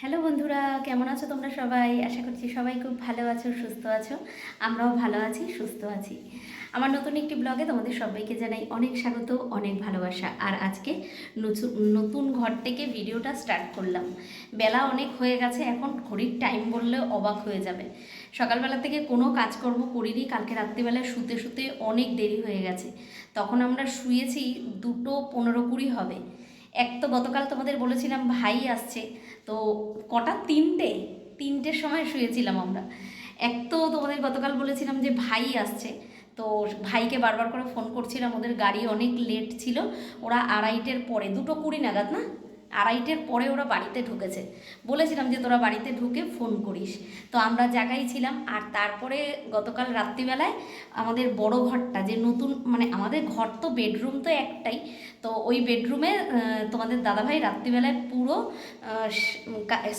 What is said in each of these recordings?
Hello বন্ধুরা, কেমন আছো তোমরা সবাই? আশা করছি সবাই খুব ভালো আছো, সুস্থ আছো। আমরাও ভালো আছি, সুস্থ আছি। আমার নতুন একটি ব্লগে তোমাদের সবাইকে জানাই অনেক স্বাগত, অনেক ভালোবাসা। আর আজকে নতুন ঘর থেকে ভিডিওটা স্টার্ট করলাম। বেলা অনেক হয়ে গেছে, এখন ঘড়ির টাইম বললে অবাক হয়ে যাবে। সকালবেলা থেকে কোনো কাজকর্ম করিনি, কালকে রাত্রিবেলায় শুতে শুতে অনেক দেরি হয়ে গেছে। তখন আমরা শুয়েছি দুটো পনেরো কুড়ি হবে। এক তো গতকাল তোমাদের বলেছিলাম ভাই আসছে, তো কটা? তিনটে। তিনটের সময় শুয়েছিলাম আমরা। এক তো তোমাদের গতকাল বলেছিলাম যে ভাই আসছে, তো ভাইকে বারবার করে ফোন করছিলাম, ওদের গাড়ি অনেক লেট ছিল, ওরা আড়াইটের পরে, দুটো কুড়ি নাগাদ না? আড়াইটের পরে ওরা বাড়িতে ঢুকেছে। বলেছিলাম যে তোরা বাড়িতে ঢুকে ফোন করিস। তো আমরা জায়গায় ছিলাম আর তারপরে গতকাল রাত্রিবেলায় আমাদের বড় ঘরটা যে নতুন মানে আমাদের ঘর তো বেডরুম তো একটাই। তো ওই বেডরুমে তোমাদের দাদাভাই রাত্রিবেলায় পুরো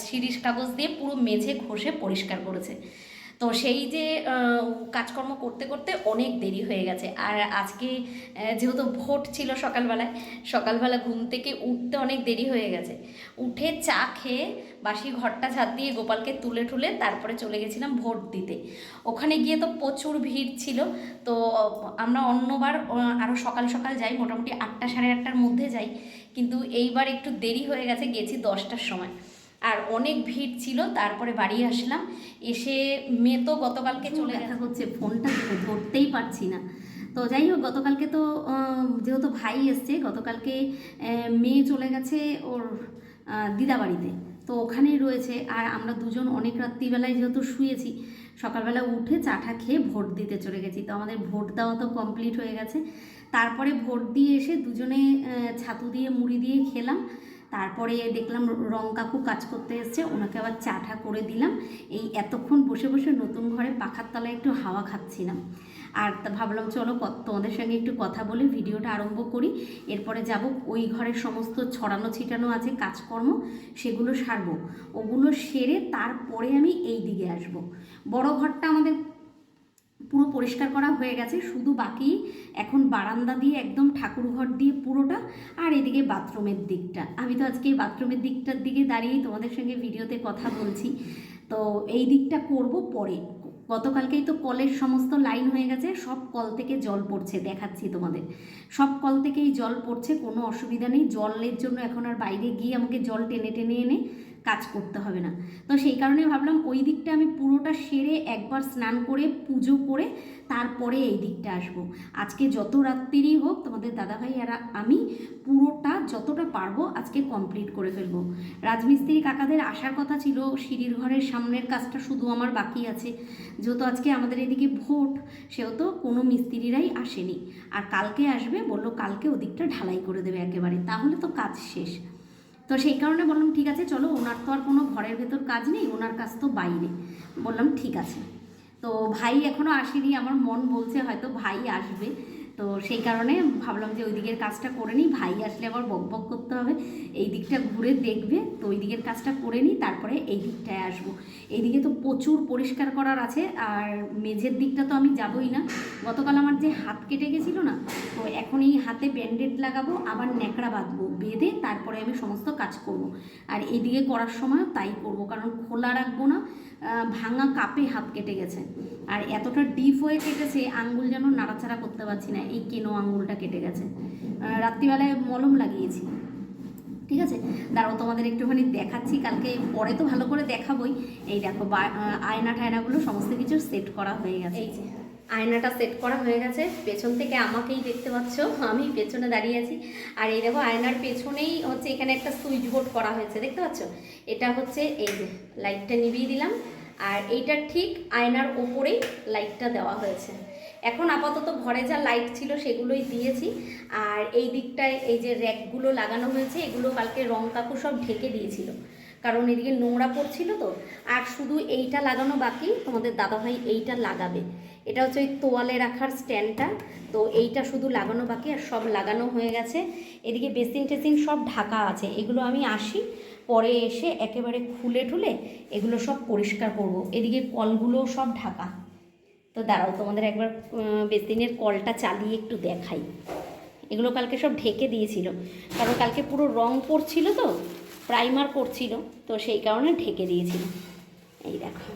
শিরিষ কাগজ দিয়ে পুরো মেঝে ঘষে পরিষ্কার করেছে। তো সেই যে কাজকর্ম করতে করতে অনেক দেরি হয়ে গেছে। আর আজকে যেহেতু ভোট ছিল সকালবেলায়, সকালবেলা ঘুম থেকে উঠতে অনেক দেরি হয়ে গেছে। উঠে চা খেয়ে বাসি ঘরটা ছাদ দিয়ে গোপালকে তুলে ঠুলে তারপরে চলে গেছিলাম ভোট দিতে। ওখানে গিয়ে তো প্রচুর ভিড় ছিল। তো আমরা অন্যবার আরও সকাল সকাল যাই, মোটামুটি আটটা সাড়ে আটটার মধ্যে যাই। কিন্তু এইবার একটু দেরি হয়ে গেছে, গেছি দশটার সময়। আর অনেক ভিড় ছিল তারপরে বাড়ি আসলাম। এসে মেয়ে তো গতকালকে চলে দেখা করছে ফোনটা ধরতেই পারছি না। তো যাই হোক গতকালকে তো যেহেতু ভাই এসছে গতকালকে মেয়ে চলে গেছে ওর দিদা বাড়িতে। তো ওখানেই রয়েছে আর আমরা দুজন অনেক রাত্রিবেলায় যেহেতু শুয়েছি সকালবেলা উঠে চাটা খেয়ে ভোট দিতে চলে গেছি। তো আমাদের ভোট দেওয়া তো কমপ্লিট হয়ে গেছে। তারপরে ভোট দিয়ে এসে দুজনে ছাতু দিয়ে মুড়ি দিয়ে খেলাম। তারপরে দেখলাম রং কাকু কাজ করতে এসছে, ওনাকে আবার চাটা করে দিলাম। এই এতক্ষণ বসে বসে নতুন ঘরে পাখার তলায় একটু হাওয়া খাচ্ছিলাম। আর ভাবলাম, চলো তোমাদের সঙ্গে একটু কথা বলে ভিডিওটা আরম্ভ করি। এরপরে যাব, ওই ঘরের সমস্ত ছড়ানো ছিটানো আছে কাজকর্ম, সেগুলো সারবো। ওগুলো সেরে তারপরে আমি এই দিকে আসব। বড় ঘরটা আমাদের পুরো পরিষ্কার করা হয়ে গেছে, শুধু বাকি এখন বারান্দা দিয়ে একদম ঠাকুর ঘর দিয়ে পুরোটা আর এদিকে বাথরুমের দিকটা। আমি তো আজকে বাথরুমের দিকটার দিকে দাঁড়িয়েই তোমাদের সঙ্গে ভিডিওতে কথা বলছি। তো এই দিকটা করব পরে। গতকালকেই তো কলের সমস্ত লাইন হয়ে গেছে, সব কল থেকে জল পড়ছে, দেখাচ্ছি তোমাদের। সব কল থেকেই জল পড়ছে, কোনো অসুবিধা নেই। জলের জন্য এখন আর বাইরে গিয়ে আমাকে জল টেনে টেনে এনে কাজ করতে হবে না। তো সেই কারণে ভাবলাম ওই দিকটা আমি পুরোটা সেরে একবার স্নান করে, পুজো করে তারপরে এই দিকটা আসব। আজকে যত রাত্রিরই হোক, তোমাদের দাদাভাই আর আমি পুরোটা যতটা পারব আজকে কমপ্লিট করে ফেলব। রাজমিস্ত্রি কাকাদের আসার কথা ছিল, সিঁড়ির ঘরের সামনের কাজটা শুধু আমার বাকি আছে। যেহেতু আজকে আমাদের এদিকে ভোট, সেহেতু কোনো মিস্ত্রিরাই আসেনি। আর কালকে আসবে, বলল কালকে ওদিকটা ঢালাই করে দেবে একেবারে। তাহলে তো কাজ শেষ। তো সেই কারণে বললাম, ঠিক আছে, চলো, ওনার তো আর কোনো ঘরের ভেতর কাজ নেই, ওনার কাজ তো বাইরে। বললাম, ঠিক আছে। তো ভাই এখনও আসেনি, আমার মন বলছে হয়তো ভাই আসবে। তো সেই কারণে ভাবলাম যে ওই দিকের কাজটা করে নিই। ভাই আসলে আবার বক বক করতে হবে। এই দিকটা ঘুরে দেখবে। তো ওই দিকের কাজটা করে নিই, তারপরে এই দিকটায় আসব। এইদিকে তো প্রচুর পরিষ্কার করার আছে, আর মেঝের দিকটা তো আমি যাবই না। গতকাল আমার যে হাত কেটে গেছিল না, তো এখন এই হাতে ব্যান্ডেড লাগাবো, আবার ন্যাকড়া বাঁধবো, বেঁধে তারপরে আমি সমস্ত কাজ করব। আর এইদিকে করার সময়ও তাই করব, কারণ খোলা রাখব না। ভাঙা কাপে হাত কেটে গেছে। আর এতটা ডিপ হয়ে কেটেছে, আঙ্গুল যেন নাড়াচাড়া করতে পারছি না, এই কেন আঙ্গুলটা কেটে গেছে? রাত্রিবেলায় মলম লাগিয়েছি। ঠিক আছে? দাঁড়াও, তোমাদের একটুখানি দেখাচ্ছি, কালকে পরে তো ভালো করে দেখাবই। এই দেখো আয়না টায়নাগুলো সমস্ত কিছু সেট করা হয়ে গেছে। এই যে। আয়নাটা সেট করা হয়ে গেছে। পেছন থেকে আমাকেই দেখতে পাচ্ছ, আমি পেছনে দাঁড়িয়ে আছি। আর এই দেখো, আয়নার পেছনেই হচ্ছে এখানে একটা সুইচ বোর্ড করা হয়েছে, দেখতে পাচ্ছ? এটা হচ্ছে এই যে লাইটটা নিভিয়ে দিলাম। আর এইটা ঠিক আয়নার ওপরেই লাইটটা দেওয়া হয়েছে। এখন আপাতত ঘরে যা লাইট ছিল সেগুলোই দিয়েছি। আর এই দিকটায় এই যে র্যাকগুলো লাগানো হয়েছে, এগুলো কালকে রং কাকু সব ঢেকে দিয়েছিল। কারণ এদিকে নোংরা পড়ছিল তো। আর শুধু এইটা লাগানো বাকি, তোমাদের দাদাভাই এইটা লাগাবে। এটা হচ্ছে ওই তোয়ালে রাখার স্ট্যান্ডটা, তো এইটা শুধু লাগানো বাকি আর সব লাগানো হয়ে গেছে। এদিকে বেসিন টেসিন সব ঢাকা আছে, এগুলো আমি আসি, পরে এসে একেবারে খুলে ঠুলে এগুলো সব পরিষ্কার করব। এদিকে কলগুলো সব ঢাকা। তো দাঁড়াও, তোমাদের একবার বেসিনের কলটা চালিয়ে একটু দেখাই। এগুলো কালকে সব ঢেকে দিয়েছিল, কারণ কালকে পুরো রং পড়ছিল তো। প্রাইমার করছিল তো সেই কারণে ঢেকে দিয়েছিল। এই দেখো।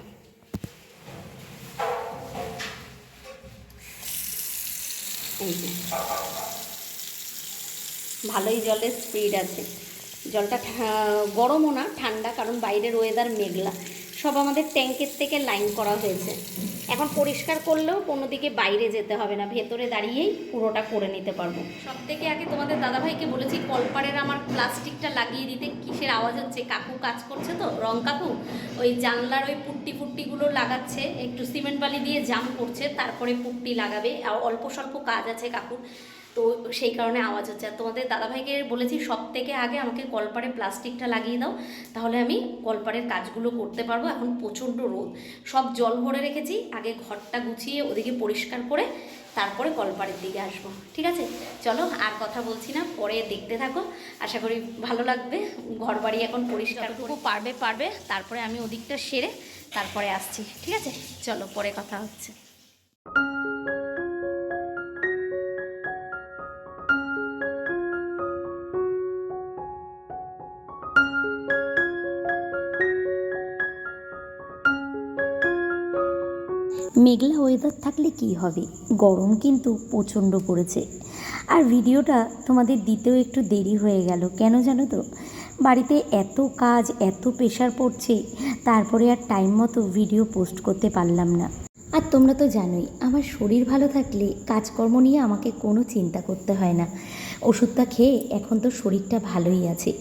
এই ভালোই জলের স্পিড আছে। জলটা গরমও না, ঠান্ডা, কারণ বাইরের ওয়েদার মেঘলা। সব আমাদের ট্যাঙ্কের থেকে লাইন করা হয়েছে। এখন পরিষ্কার করলেও কোনো দিকে বাইরে যেতে হবে না, ভেতরে দাঁড়িয়েই পুরোটা করে নিতে পারব। সব থেকে আগে তোমাদের দাদাভাইকে বলেছি কলপারের আমার প্লাস্টিকটা লাগিয়ে দিতে, কিসের আওয়াজ হচ্ছে? কাকু কাজ করছে তো, রং কাকু? ওই জানলার ওই পুট্টি ফুট্টিগুলো লাগাচ্ছে, একটু সিমেন্ট বালি দিয়ে জাম করছে, তারপরে পুট্টি লাগাবে অল্প স্বল্প কাজ আছে কাকুর। তো সেই কারণে আওয়াজ হচ্ছে। আর তোমাদের দাদাভাইকে বলেছি, সব থেকে আগে আমাকে কলপারে প্লাস্টিকটা লাগিয়ে দাও, তাহলে আমি কলপারের কাজগুলো করতে পারব। এখন প্রচণ্ড রোদ। সব জল ভরে রেখেছি, আগে ঘরটা গুছিয়ে ওদিকে পরিষ্কার করে তারপরে কলপারের দিকে আসব। ঠিক আছে? চলো, আর কথা বলছি না, পরে দেখতে থাকো। আশা করি ভালো লাগবে। ঘর বাড়ি এখন পরিষ্কার করে পারবে পারবে। তারপরে আমি ওদিকটা সেরে তারপরে আসছি। ঠিক আছে? চলো, পরে কথা হচ্ছে। মেঘলা ওয়েদার থাকলে কি হবে? গরম কিন্তু প্রচণ্ড পড়েছে। আর ভিডিওটা তোমাদের দিতেও একটু দেরি হয়ে গেল, কেন জানো তো? বাড়িতে এত কাজ, এত প্রেশার পড়ছে, তারপরে আর টাইম মতো ভিডিও পোস্ট করতে পারলাম না। আর তোমরা তো জানোই, আমার শরীর ভালো থাকলে কাজকর্ম নিয়ে আমাকে কোনো চিন্তা করতে হয় না। ওষুধটা খেয়ে এখন তো শরীরটা ভালোই আছে।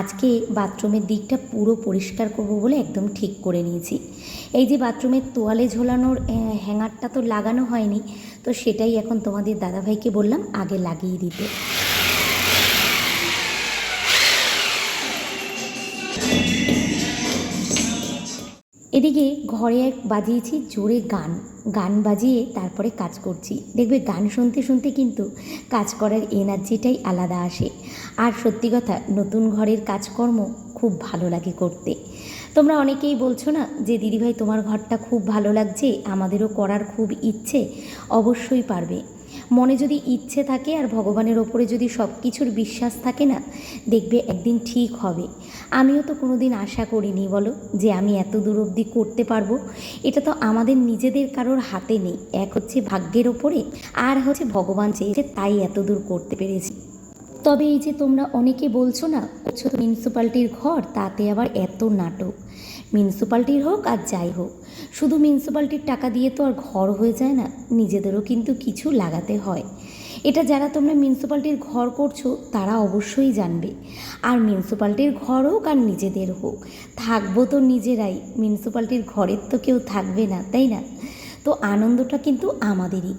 আজকে বাথরুমের দিকটা পুরো পরিষ্কার করব বলে একদম ঠিক করে নিয়েছি। এই যে বাথরুমের তোয়ালে ঝোলানোর হ্যাঙ্গারটা তো লাগানো হয়নি, তো সেটাই এখন তোমাদের দাদাভাইকে বললাম আগে লাগিয়ে দিতে। এদিকে ঘরে এক বাজিয়েছি জোরে গান। গান বাজিয়ে তারপরে কাজ করছি। দেখবে গান শুনতে শুনতে কিন্তু কাজ করার এনার্জিটাই আলাদা আসে। আর সত্যি কথা, নতুন ঘরের কাজকর্ম খুব ভালো লাগে করতে। তোমরা অনেকেই বলছো না যে, দিদিভাই, তোমার ঘরটা খুব ভালো লাগছে, আমাদেরও করার খুব ইচ্ছে। অবশ্যই পারবে। মনে যদি ইচ্ছে থাকে আর ভগবানের ওপরে যদি সব কিছুর বিশ্বাস থাকে না, দেখবে একদিন ঠিক হবে। আমিও তো কোনো দিন আশা করিনি বলো যে আমি এত দূর অবধি করতে পারব। এটা তো আমাদের নিজেদের কারোর হাতে নেই। এক হচ্ছে ভাগ্যের ওপরে, আর হচ্ছে ভগবান চেয়েছে তাই এত দূর করতে পেরেছি। তবে এই যে তোমরা অনেকে বলছো না তো মিউনিসিপ্যালিটির ঘর, তাতে আবার এত নাটক। মিউনিসিপ্যালিটির হোক আর যাই হোক, শুধু মিউনিসিপ্যালিটির টাকা দিয়ে তো আর ঘর হয়ে যায় না, নিজেদেরও কিন্তু কিছু লাগাতে হয়। এটা যারা তোমরা মিউনিসিপ্যালিটির ঘর করছ, তারা অবশ্যই জানবে। আর মিউনিসিপ্যালিটির ঘর হোক আর নিজেদের হোক, থাকব তো নিজেরাই, মিউনিসিপ্যালিটির ঘরের তো কেউ থাকবে না, তাই না? তো আনন্দটা কিন্তু আমাদেরই।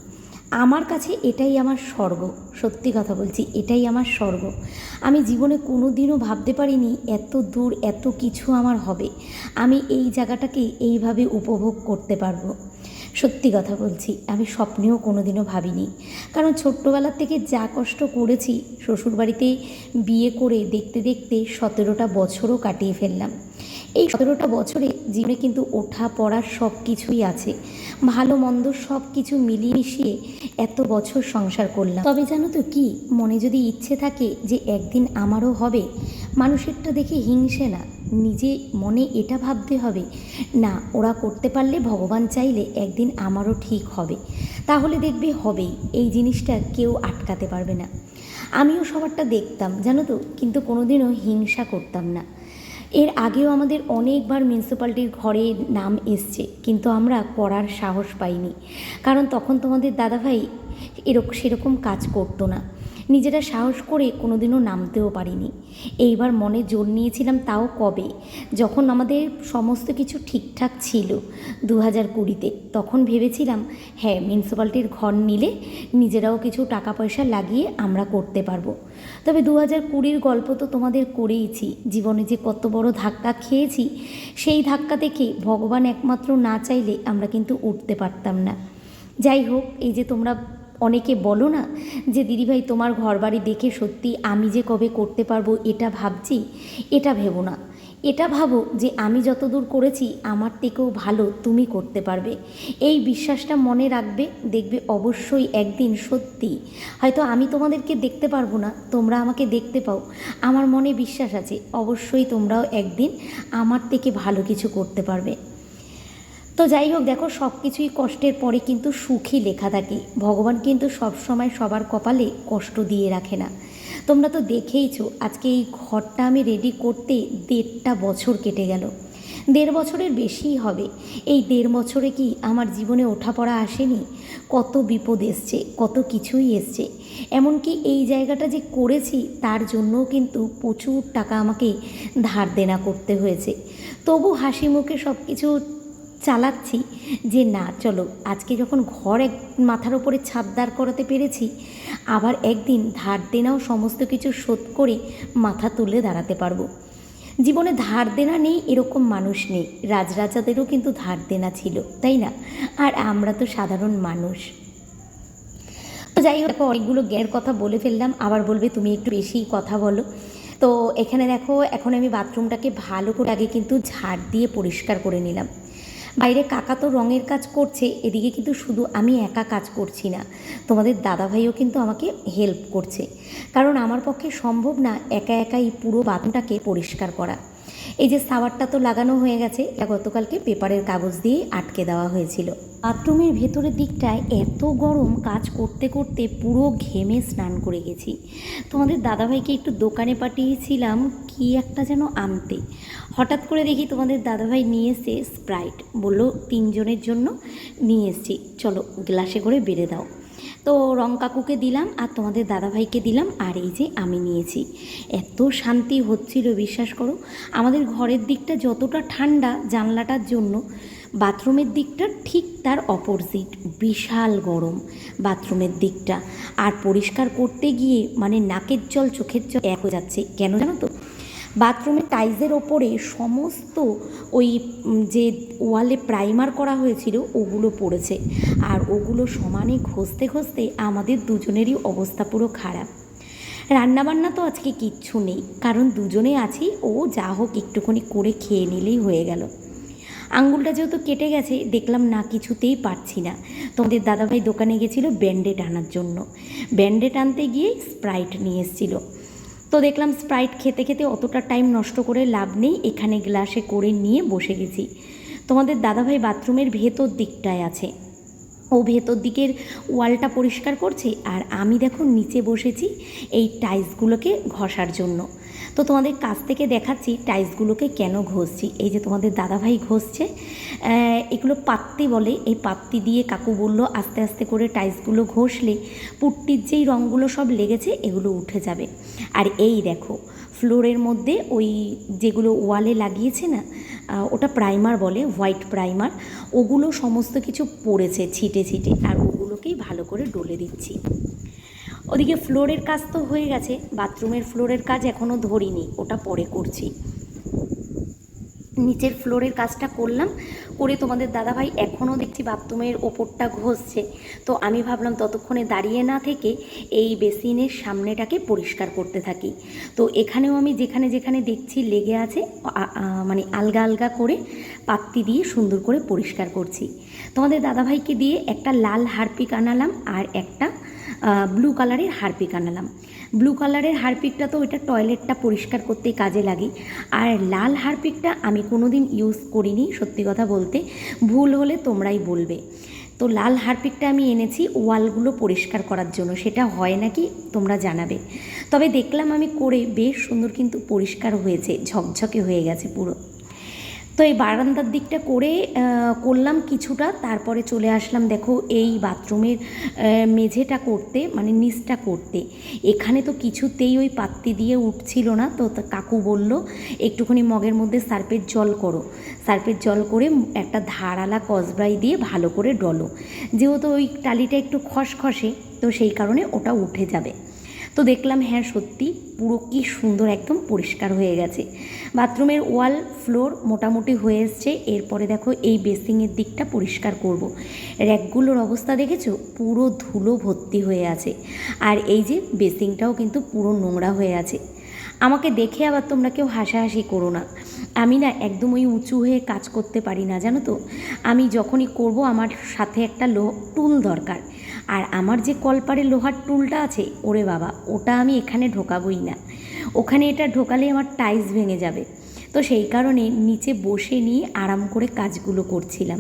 আমার কাছে এটাই আমার স্বর্গ, সত্যি কথা বলছি, এটাই আমার স্বর্গ। আমি জীবনে কোনো দিনও ভাবতে পারিনি এত দূর এত কিছু আমার হবে। আমি এই জায়গাটাকে এইভাবে উপভোগ করতে পারব। সত্যি কথা বলছি, আমি স্বপ্নেও কোনো দিনও ভাবিনি। কারণ ছোট্টবেলার থেকে যা কষ্ট করেছি, শ্বশুরবাড়িতে বিয়ে করে দেখতে দেখতে সতেরোটা বছরও কাটিয়ে ফেললাম। এই সতেরোটা বছরে জীবনে কিন্তু ওঠা, পড়া সব কিছুই আছে। ভালো, মন্দ সব কিছু মিলিয়ে মিশিয়ে এত বছর সংসার করলাম। তবে জানো তো কি? মনে যদি ইচ্ছে থাকে যে একদিন আমারও হবে, মানুষেরটা দেখে হিংসে না। নিজে মনে এটা ভাবতে হবে, না, ওরা করতে পারলে ভগবান চাইলে একদিন আমারও ঠিক হবে। তাহলে দেখবে হবেই, এই জিনিসটা কেউ আটকাতে পারবে না। আমিও সবারটা দেখতাম, জানো তো? কিন্তু কোনোদিনও হিংসা করতাম না। এর আগেও আমাদের অনেকবার মিউনিসিপ্যালিটির ঘরে নাম এসছে, কিন্তু আমরা করার সাহস পাইনি। কারণ তখন তোমাদের দাদাভাই এরকম সেরকম কাজ করতো না। নিজেরা সাহস করে কোনোদিনও নামতেও পারিনি। এইবার মনে জোর নিয়েছিলাম তাও কবে? যখন আমাদের সমস্ত কিছু ঠিকঠাক ছিল দু হাজার কুড়িতে, তখন ভেবেছিলাম হ্যাঁ মিউনিসিপ্যালিটির ঘর নিলে নিজেরাও কিছু টাকা পয়সা লাগিয়ে আমরা করতে পারব। তবে দু হাজার কুড়ির গল্প তো তোমাদের করেইছি। জীবনে যে কত বড় ধাক্কা খেয়েছি, সেই ধাক্কা থেকে ভগবান একমাত্র না চাইলে আমরা কিন্তু উঠতে পারতাম না। যাই হোক, এই যে তোমরা অনেকে বলো না যে, দিদিভাই, তোমার ঘর বাড়ি দেখে সত্যি আমি যে কবে করতে পারব এটা ভাবছি? এটা ভেবো না। এটা ভাবো যে, আমি যতদূর করেছি, আমার থেকেও ভালো তুমি করতে পারবে। এই বিশ্বাসটা মনে রাখবে, দেখবে অবশ্যই একদিন সত্যি। হয়তো আমি তোমাদেরকে দেখতে পারব না, তোমরা আমাকে দেখতে পাও। আমার মনে বিশ্বাস আছে, অবশ্যই তোমরাও একদিন আমার থেকে ভালো কিছু করতে পারবে। তো যাই হোক, দেখো সব কিছুই কষ্টের পরে কিন্তু সুখী লেখা থাকে ভগবান কিন্তু সবসময় সবার কপালে কষ্ট দিয়ে রাখে না। তোমরা তো দেখেইছো, আজকে এই ঘরটা আমি রেডি করতে দেড়টা বছর কেটে গেল। দেড় বছরের বেশিই হবে। এই দেড় বছরে কি আমার জীবনে ওঠাপড়া আসেনি? কত বিপদ এসছে, কত কিছুই এসছে। এমনকি এই জায়গাটা যে করেছি, তার জন্যও কিন্তু প্রচুর টাকা আমাকে ধার দেনা করতে হয়েছে। তবু হাসি মুখে সব কিছু চালাচ্ছি যে না, চলো, আজকে যখন ঘর এক মাথার ওপরে ছাদ দাঁড় করাতে পেরেছি, আবার একদিন ধার দেনাও সমস্ত কিছু শোধ করে মাথা তুলে দাঁড়াতে পারব। জীবনে ধার দেনা নেই, এরকম মানুষ নেই। রাজরাজাদেরও কিন্তু ধার দেনা ছিল, তাই না? আর আমরা তো সাধারণ মানুষ। তো যাই হোক অনেকগুলো জ্ঞানের কথা বলে ফেললাম, আবার বলবে তুমি একটু বেশি কথা বলো। তো এখানে দেখো, এখন আমি বাথরুমটাকে ভালো করে আগে কিন্তু ঝাড় দিয়ে পরিষ্কার করে নিলাম। বাইরে কাকা তো রঙের কাজ করছে, এদিকে কিন্তু শুধু আমি একা কাজ করছি না। তোমাদের দাদা ভাইও কিন্তু আমাকে হেল্প করছে। কারণ আমার পক্ষে সম্ভব না একা একা এই পুরো বাথরুমটাকে পরিষ্কার করা। এই যে সাওয়ারটা তো লাগানো হয়ে গেছে, এটা গতকালকে পেপারের কাগজ দিয়ে আটকে দেওয়া হয়েছিল। বাথরুমের ভেতরের দিকটায় এত গরম কাজ করতে করতে পুরো ঘেমে স্নান করে গেছি। তোমাদের দাদাভাইকে একটু দোকানে পাঠিয়েছিলাম, কি একটা যেন আনতে। হঠাৎ করে দেখি তোমাদের দাদাভাই নিয়ে এসে স্প্রাইট বলল, তিনজনের জন্য নিয়ে এসছি। চলো, গ্লাসে করে বেড়ে দাও। তো রং কাকুকে দিলাম আর তোমাদের দাদাভাইকে দিলাম আর এই যে আমি নিয়েছি। এত শান্তি হচ্ছিল, বিশ্বাস করো। আমাদের ঘরের দিকটা যতটা ঠান্ডা জানলাটার জন্য, বাথরুমের দিকটা ঠিক তার অপোজিট বিশাল গরম বাথরুমের দিকটা। আর পরিষ্কার করতে গিয়ে মানে নাকের জল চোখের জল এক হয়ে যাচ্ছে। কেন জানো তো? বাথরুমের টাইলসের ওপরে সমস্ত ওই যে ওয়ালে প্রাইমার করা হয়েছিল, ওগুলো পড়েছে। আর ওগুলো সমানে ঘষতে ঘষতে আমাদের দুজনেরই অবস্থা পুরো খারাপ। রান্নাবান্না তো আজকে কিচ্ছু নেই, কারণ দুজনে আছি, ও যা হোক একটুখানি করে খেয়ে নিলেই হয়ে গেল। আঙ্গুলটা যেহেতু কেটে গেছে, দেখলাম না কিছুতেই পারছি না। তোমাদের দাদাভাই দোকানে গেছিল ব্যান্ডেড আনার জন্য। ব্যান্ডেড আনতে গিয়ে স্প্রাইট নিয়ে এসেছিল। তো দেখলাম স্প্রাইট খেতে খেতে অতটা টাইম নষ্ট করে লাভ নেই, এখানে গ্লাসে করে নিয়ে বসে গেছি। তোমাদের দাদাভাই বাথরুমের ভেতর দিকটায় আছে। ও ভেতর দিকের ওয়ালটা পরিষ্কার করছে, আর আমি দেখো নিচে বসেছি এই টাইলসগুলোকে ঘষার জন্য। তো তোমাদের কাছ থেকে দেখাচ্ছি টাইলসগুলোকে কেন ঘষছি। এই যে তোমাদের দাদাভাই ঘষছে এগুলো পাত্তি বলে। এই পাত্তি দিয়ে কাকু বলল, আস্তে আস্তে করে টাইলসগুলো ঘষলে পুট্টির যেই রঙগুলো সব লেগেছে, এগুলো উঠে যাবে। আর এই দেখো, ফ্লোরের মধ্যে ওই যেগুলো ওয়ালে লাগিয়েছে না ওটা প্রাইমার বলে, হোয়াইট প্রাইমার, ওগুলো সমস্ত কিছু পড়েছে ছিটে ছিটে। আর ওগুলোকেই ভালো করে ডলে দিচ্ছি। ওদিকে ফ্লোরের কাজ তো হয়ে গেছে, বাথরুমের ফ্লোরের কাজ এখনও ধরিনি, ওটা পরে করছি। নিচের ফ্লোরের কাজটা করলাম, করে তোমাদের দাদাভাই এখনও দেখছি বাথরুমের ওপরটা ঘষছে। তো আমি ভাবলাম ততক্ষণে দাঁড়িয়ে না থেকে এই বেসিনের সামনেটাকে পরিষ্কার করতে থাকি। তো এখানেও আমি যেখানে যেখানে দেখছি লেগে আছে মানে আলগা আলগা করে পাত্তি দিয়ে সুন্দর করে পরিষ্কার করছি। তোমাদের দাদাভাইকে দিয়ে একটা লাল হারপিক আনালাম আর একটা ব্লু কালারের হারপিক আনালাম। ব্লু কালারের হারপিকটা তো ওইটা টয়লেটটা পরিষ্কার করতে কাজে লাগে। আর লাল হারপিকটা আমি কোনো দিন ইউজ করিনি, সত্যি কথা বলতে। ভুল হলে তোমরাই বলবে। তো লাল হারপিকটা আমি এনেছি, ওয়ালগুলো পরিষ্কার করার জন্য। সেটা হয় নাকি তোমরা জানাবে। তবে দেখলাম আমি করে বেশ সুন্দর কিন্তু পরিষ্কার হয়েছে, ঝকঝকে হয়ে গেছে পুরো। তো এই বারান্দার দিকটা করে করলাম কিছুটা, তারপরে চলে আসলাম দেখো এই বাথরুমের মেঝেটা করতে মানে নিচটা করতে। এখানে তো কিছুতেই ওই পাত্তি দিয়ে উঠছিল না, তো কাকু বলল, একটুখানি মগের মধ্যে সার্পের জল করো। সার্পের জল করে একটা ধারালা কসব্রাই দিয়ে ভালো করে ডলো। যেহেতু ওই টালিটা একটু খসখসে, তো সেই কারণে ওটা উঠে যাবে। তো দেখলাম হ্যাঁ সত্যি পুরো কি সুন্দর একদম পরিষ্কার হয়ে গেছে। বাথরুমের ওয়াল, ফ্লোর মোটামুটি হয়ে এসছে। এরপরে দেখো এই বেসিংয়ের দিকটা পরিষ্কার করব। র্যাকগুলোর অবস্থা দেখেছ? পুরো ধুলো ভর্তি হয়ে আছে। আর এই যে বেসিংটাও কিন্তু পুরো নোংরা হয়ে আছে। আমাকে দেখে আবার তোমরা কেউ হাসাহাসি করো না। আমি না একদম ওই উঁচু হয়ে কাজ করতে পারি না, জানো তো? আমি যখনই করব, আমার সাথে একটা লো টুল দরকার। আর আমার যে কলপারে লোহার টুলটা আছে, ওরে বাবা, ওটা আমি এখানে ঢোকাবই না। ওখানে এটা ঢোকালে আমার টাইলস ভেঙে যাবে। তো সেই কারণে নিচে বসে নিয়ে আরাম করে কাজগুলো করছিলাম।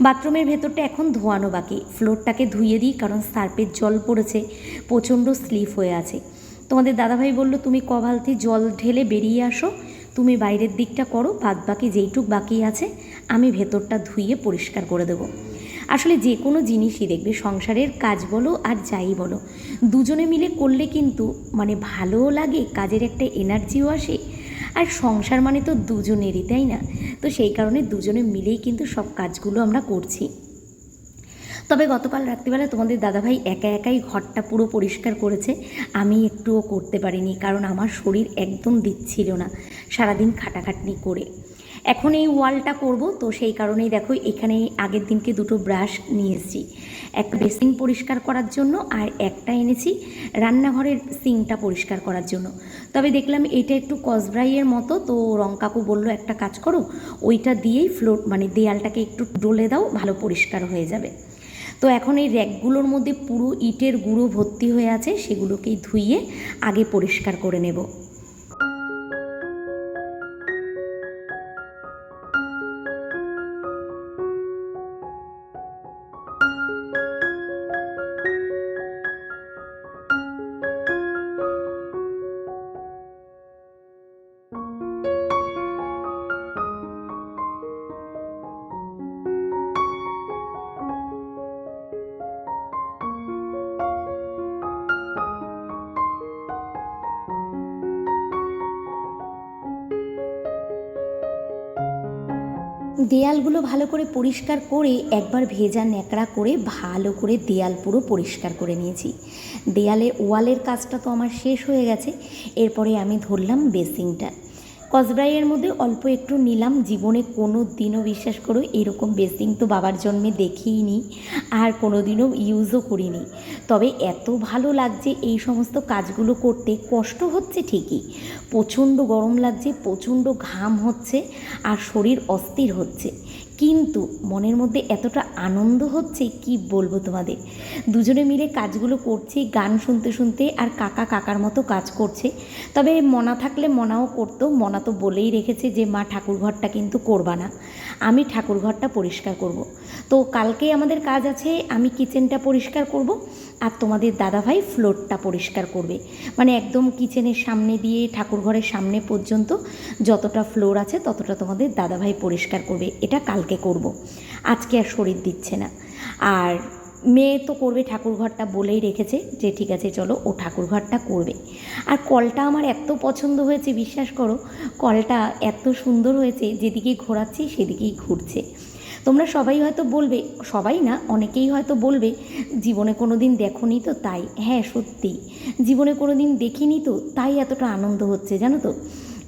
বাথরুমের ভেতরটা এখন ধোয়ানো বাকি। ফ্লোরটাকে ধুয়ে দিই কারণ সার্পের জল পড়েছে, প্রচণ্ড স্লিপ হয়ে আছে। তোমাদের দাদাভাই বলল, তুমি ক বালতি জল ঢেলে বেরিয়ে আসো। তুমি বাইরের দিকটা করো বাদ বাকি যেইটুক বাকি আছে, আমি ভেতরটা ধুইয়ে পরিষ্কার করে দেবো। আসলে যে কোনো জিনিসই দেখবে, সংসারের কাজ বলো আর যাই বলো। দুজনে মিলে করলে কিন্তু মানে ভালোও লাগে, কাজের একটা এনার্জিও আসে। আর সংসার মানে তো দুজনেরই, তাই না? তো সেই কারণে দুজনে মিলেই কিন্তু সব কাজগুলো আমরা করছি। তবে গতকাল রাত্রিবেলা তোমাদের দাদাভাই একা একাই ঘরটা পুরো পরিষ্কার করেছে। আমি একটুও করতে পারিনি, কারণ আমার শরীর একদম দিচ্ছিল না, সারাদিন খাটাখাটনি করে। এখন এই ওয়ালটা করব, তো সেই কারণেই দেখো এখানে আগের দিনকে দুটো ব্রাশ নিয়ে এসেছি। একটা বেসিন পরিষ্কার করার জন্য আর একটা এনেছি রান্নাঘরের সিংটা পরিষ্কার করার জন্য। তবে দেখলাম এটা একটু কসব্রাইয়ের মতো, তো রং কাকু বলল, একটা কাজ করো, ওইটা দিয়েই ফ্লোর মানে দেয়ালটাকে একটু ডলে দাও, ভালো পরিষ্কার হয়ে যাবে। তো এখন এই র্যাকগুলোর মধ্যে পুরো ইটের গুঁড়ো ভর্তি হয়ে আছে, সেগুলোকেই ধুইয়ে আগে পরিষ্কার করে নেব। ভালো করে পরিষ্কার করে একবার ভেজা ন্যাকড়া করে ভালো করে দেয়াল পুরো পরিষ্কার করে নিয়েছি। দেয়ালে ওয়ালের কাজটা তো আমার শেষ হয়ে গেছে। এরপরে আমি ধরলাম বেসিংটা কসব্রাইয়ের মধ্যে অল্প একটু নিলাম, জীবনে কোনো দিনও বিশ্বাস করো এরকম বেসিং তো বাবার জন্মে দেখিইনি আর কোনো দিনও ইউজও করিনি। তবে এত ভালো লাগছে এই সমস্ত কাজগুলো করতে, কষ্ট হচ্ছে ঠিকই। প্রচণ্ড গরম লাগছে, প্রচণ্ড ঘাম হচ্ছে, আর শরীর অস্থির হচ্ছে। কিন্তু মনের মধ্যে এতটা আনন্দ হচ্ছে, কি বলব তোমাদের? দুজনে মিলে কাজগুলো করছি, গান শুনতে শুনতে আর কাকা কাকার মতো কাজ করছে। তবে মনা থাকলে মনাও করতো, মনা তো বলেই রেখেছে যে, মা, ঠাকুরঘরটা কিন্তু করবা না। আমি ঠাকুরঘরটা পরিষ্কার করব। তো কালকে আমাদের কাজ আছে, আমি কিচেনটা পরিষ্কার করব আর তোমাদের দাদাভাই ফ্লোরটা পরিষ্কার করবে। মানে একদম কিচেনের সামনে দিয়ে, ঠাকুরঘরের সামনে পর্যন্ত যতটা ফ্লোর আছে, ততটা তোমাদের দাদাভাই পরিষ্কার করবে। এটা কালকে করব। আজকে আর শরীর দিচ্ছে না। আর মেয়ে তো করবে ঠাকুরঘরটা বলেই রেখেছে যে, ঠিক আছে, চলো ও ঠাকুরঘরটা করবে। আর কলটা আমার এত পছন্দ হয়েছে, বিশ্বাস করো, কলটা এত সুন্দর হয়েছে যেদিকেই ঘোরাচ্ছি সেদিকেই ঘুরছে। তোমরা সবাই হয়তো বলবে, সবাই না, অনেকেই হয়তো বলবে, জীবনে কোনো দিন দেখোনি তো তাই। হ্যাঁ সত্যি জীবনে কোনো দিন দেখিনি তো, তাই এতটা আনন্দ হচ্ছে, জানো তো?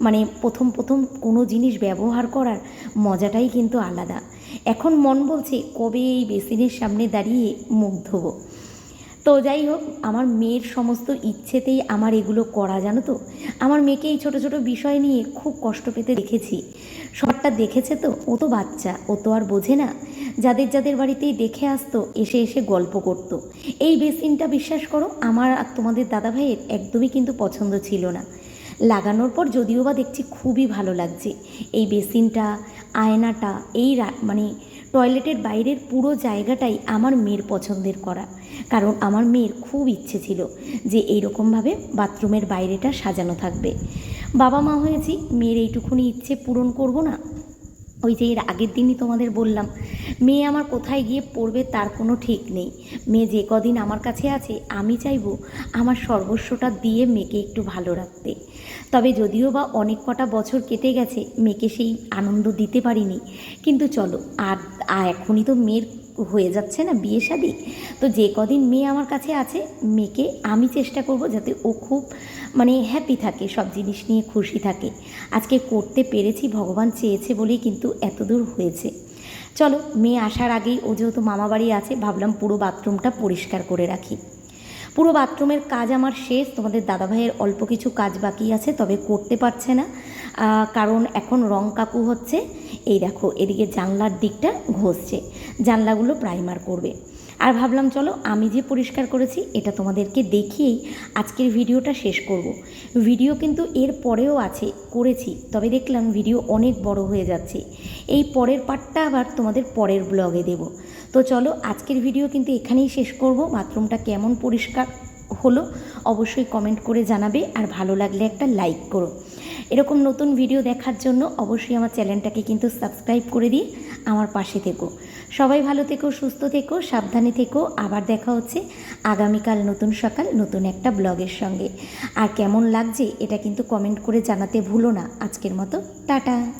মানে প্রথম প্রথম কোনো জিনিস ব্যবহার করার মজাটাই কিন্তু আলাদা। এখন মন বলছে, কবে এই বেসিনের সামনে দাঁড়িয়ে মুখ ধোবো? তো যাই হোক, আমার মেয়ের সমস্ত ইচ্ছেতেই আমার এগুলো করা, জানো তো? আমার মেয়েকে এই ছোটো ছোটো বিষয় নিয়ে খুব কষ্ট পেতে দেখেছি। সবটা দেখেছে তো? ও তো বাচ্চা, ও তো আর বোঝে না। যাদের যাদের বাড়িতেই দেখে আসতো, এসে এসে গল্প করত। এই বেসিনটা বিশ্বাস করো, আমার আর তোমাদের দাদা ভাইয়ের একদমই কিন্তু পছন্দ ছিল না। লাগানোর পর যদিও বা দেখছি খুবই ভালো লাগছে। এই বেসিনটা, আয়নাটা, এই মানে টয়লেটের বাইরের পুরো জায়গাটাই আমার মেয়ের পছন্দের করা। কারণ আমার মেয়ের খুব ইচ্ছে ছিল যে এইরকমভাবে বাথরুমের বাইরেটা সাজানো থাকবে। বাবা মা হয়েছি, মেয়ের এইটুকুনি ইচ্ছে পূরণ করব না। ওই যে এর আগের দিনই তোমাদের বললাম, মেয়ে আমার কোথায় গিয়ে পড়বে তার কোনো ঠিক নেই। মেয়ে যে কদিন আমার কাছে আছে, আমি চাইব আমার সর্বস্বটা দিয়ে মেয়েকে একটু ভালো রাখতে। তবে যদিও বা অনেক কটা বছর কেটে গেছে, মেয়েকে সেই আনন্দ দিতে পারিনি। কিন্তু চলো, আর এখনই তো মেয়ের হয়ে যাচ্ছে না বিয়ে শাদি? তো যে কদিন মেয়ে আমার কাছে আছে, মেয়েকে আমি চেষ্টা করব যাতে ও খুব মানে হ্যাপি থাকে, সব জিনিস নিয়ে খুশি থাকে। আজকে করতে পেরেছি, ভগবান চেয়েছে বলেই কিন্তু এতদূর হয়েছে। চলো, মেয়ে আসার আগেই ও যেহেতু মামা বাড়ি আছে, ভাবলাম পুরো বাথরুমটা পরিষ্কার করে রাখি। পুরো বাথরুমের কাজ আমার শেষ, তোমাদের দাদাভাইয়ের অল্প কিছু কাজ বাকি আছে, তবে করতে পারছে না। কারণ এখন রং কাকু হচ্ছে, এই দেখো, এদিকে জানলার দিকটা ঘষছে, জানলাগুলো প্রাইমার করবে। আর ভাবলাম, চলো আমি যে পরিষ্কার করেছি, এটা তোমাদেরকে দেখিয়েই আজকের ভিডিওটা শেষ করব। ভিডিও কিন্তু এর পরেও আছে, করেছি, তবে দেখলাম ভিডিও অনেক বড় হয়ে যাচ্ছে। এই পরের পার্টটা আবার তোমাদের পরের ব্লগে দেব। তো চলো, আজকের ভিডিও কিন্তু এখানেই শেষ করব। বাথরুমটা কেমন পরিষ্কার হলো, অবশ্যই কমেন্ট করে জানাবে, আর ভালো লাগলে একটা লাইক করো। এরকম নতুন ভিডিও দেখার জন্য অবশ্যই আমার চ্যানেলটাকে কিন্তু সাবস্ক্রাইব করে দিয়ে আমার পাশে থেকো। সবাই ভালো থেকো, সুস্থ থেকো, সাবধানে থেকো, আবার দেখা হচ্ছে আগামীকাল নতুন সকাল, নতুন একটা ব্লগের সঙ্গে। আর কেমন লাগছে এটা কিন্তু কমেন্ট করে জানাতে ভুলো না। আজকের মতো, টাটা।